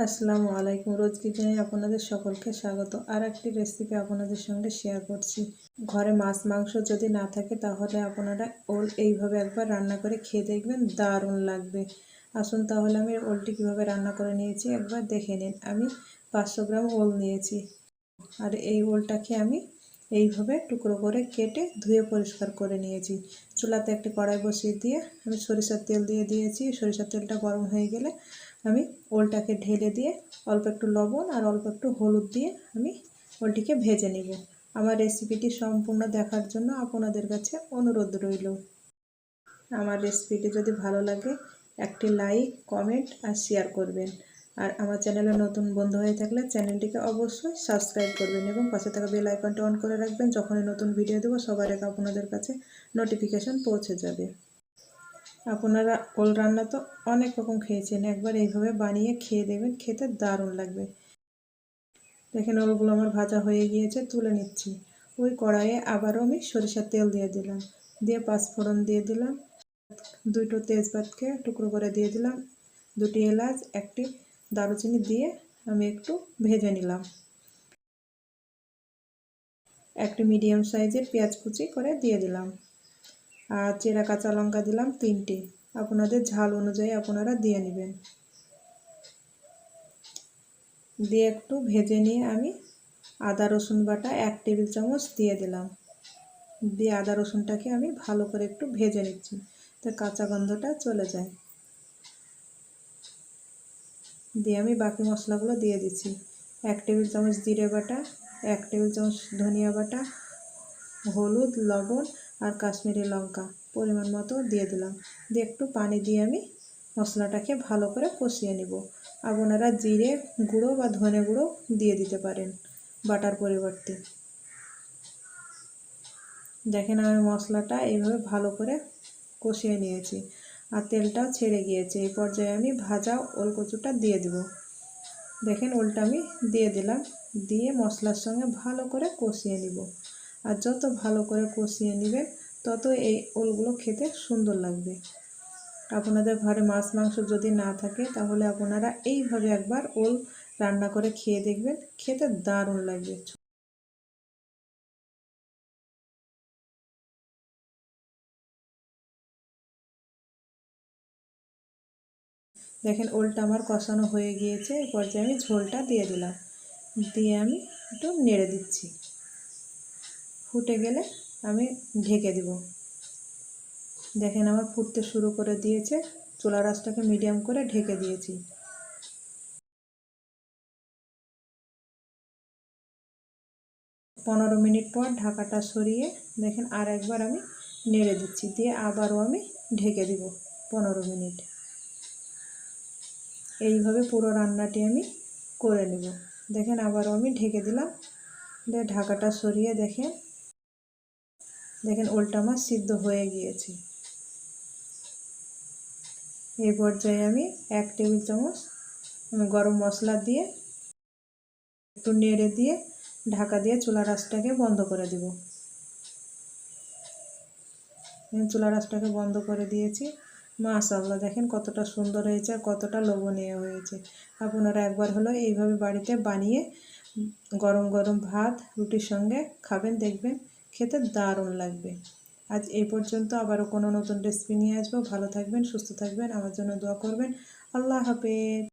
আসসালামু আলাইকুম রোজ কিচেনে আপনাদের সকলকে স্বাগত। আর একটি রেসিপি আপনাদের সঙ্গে শেয়ার করছি। ঘরে মাছ, মাংস যদি না থাকে তাহলে আপনারা ওল এইভাবে একবার রান্না করে খেয়ে দেখবেন, দারুণ লাগবে। আসুন তাহলে আমি ওলটি কীভাবে রান্না করে নিয়েছি একবার দেখে নিন। আমি পাঁচশো গ্রাম ওল নিয়েছি। আর এই ওলটাকে আমি এইভাবে টুকরো করে কেটে ধুয়ে পরিষ্কার করে নিয়েছি। চুলাতে একটি কড়াই বসিয়ে দিয়ে আমি সরিষার তেল দিয়ে দিয়েছি। সরিষার তেলটা গরম হয়ে গেলে আমি ওলটাকে ঢেলে দিয়ে অল্প একটু লবণ আর অল্প একটু হলুদ দিয়ে আমি ওলটিকে ভেজে নেব। আমার রেসিপিটি সম্পূর্ণ দেখার জন্য আপনাদের কাছে অনুরোধ রইল। আমার রেসিপিটি যদি ভালো লাগে, একটি লাইক, কমেন্ট আর শেয়ার করবেন। আর আমার চ্যানেলে নতুন বন্ধু হয়ে থাকলে চ্যানেলটিকে অবশ্যই সাবস্ক্রাইব করবেন এবং পাশে থাকা বেল আইকনটা অন করে রাখবেন। যখনই নতুন ভিডিও দেবো, সবার আগে আপনাদের কাছে নোটিফিকেশন পৌঁছে যাবে। আপনারা ওল রান্না তো অনেক রকম খেয়েছেন। একবার এইভাবে বানিয়ে খেয়ে দেবেন খেতে দারুণ লাগবে। দেখেন ওলগুলো আমার ভাজা হয়ে গিয়েছে, তুলে নিচ্ছি। ওই কড়াইয়ে আবারও আমি সরিষার তেল দিয়ে দিলাম। দিয়ে পাঁচফোড়ন দিয়ে দিলাম, দুটো তেজপাতকে টুকরো করে দিয়ে দিলাম, দুটি এলাচ, একটি দারুচিনি দিয়ে আমি একটু ভেজে নিলাম। একটি মিডিয়াম সাইজের পেঁয়াজ কুচি করে দিয়ে দিলাম। আর চেরা কাঁচা লঙ্কা দিলাম তিনটে। আপনাদের ঝাল অনুযায়ী আপনারা দিয়ে নেবেন। দিয়ে একটু ভেজে নিয়ে আমি আদা, রসুন বাটা এক টেবিল চামচ দিয়ে দিলাম। দিয়ে আদা, রসুনটাকে আমি ভালো করে একটু ভেজে নিচ্ছি তো কাঁচা গন্ধটা চলে যায়। দিয়ে আমি বাকি মশলাগুলো দিয়ে দিচ্ছি। এক টেবিল চামচ জিরে বাটা, এক টেবিল চামচ ধনিয়া বাটা, হলুদ, লবণ আর কাশ্মীরি লঙ্কা পরিমাণ মতো দিয়ে দিলাম। দিয়ে একটু পানি দিয়ে আমি মশলাটাকে ভালো করে কষিয়ে নেব। আপনারা জিরে গুঁড়ো বা ধনে গুঁড়ো দিয়ে দিতে পারেন বাটার পরিবর্তে। দেখেন আমি মশলাটা এইভাবে ভালো করে কষিয়ে নিয়েছি আর তেলটাও ছেড়ে গিয়েছে। এই পর্যায়ে আমি ভাজা ওল কচুটা দিয়ে দেব। দেখেন ওলটা আমি দিয়ে দিলাম। দিয়ে মশলার সঙ্গে ভালো করে কষিয়ে নিব। আর যত ভালো করে কষিয়ে নেবেন, তত এই ওলগুলো খেতে সুন্দর লাগবে। আপনাদের ঘরে মাছ, মাংস যদি না থাকে, তাহলে আপনারা এইভাবে একবার ওল রান্না করে খেয়ে দেখবেন। খেতে দারুণ লাগবে। দেখেন, ওলটা আমার কষানো হয়ে গিয়েছে। এই পর্যায়ে আমি ঝোলটা দিয়ে দিলাম, দিয়ে আমি একটু নেড়ে দিচ্ছি। ফুটে গেলে আমি ঢেকে দিব। দেখেন আমার ফুটতে শুরু করে দিয়েছে। চুলা রাসটাকে মিডিয়াম করে ঢেকে দিয়েছি। পনেরো মিনিট পর ঢাকাটা সরিয়ে দেখেন আর একবার আমি নেড়ে দিচ্ছি। দিয়ে আবারও আমি ঢেকে দিব পনেরো মিনিট। এইভাবে পুরো রান্নাটি আমি করে নেব। দেখেন আবারও আমি ঢেকে দিলাম। দিয়ে ঢাকাটা সরিয়ে দেখেন দেখেন ওলটা মাছ সিদ্ধ হয়ে গিয়েছে। এই পর্যায়ে আমি এক টেবিল চামচ গরম মশলা দিয়ে একটু নেড়ে দিয়ে ঢাকা দিয়ে চুলা রাসটাকে বন্ধ করে দেব। চুলা রাসটাকে বন্ধ করে দিয়েছি। মাশাল্লাহ দেখেন কতটা সুন্দর হয়েছে, কতটা লোভনীয় হয়েছে। আপনারা একবার হলো এইভাবে বাড়িতে বানিয়ে গরম গরম ভাত রুটির সঙ্গে খাবেন, দেখবেন খেতে দারুণ লাগবে। আজ এই পর্যন্ত আবারও কোনো নতুন রেসিপি নিয়ে আসব। ভালো থাকবেন, সুস্থ থাকবেন, আমার জন্য দোয়া করবেন। আল্লাহ হাফেজ।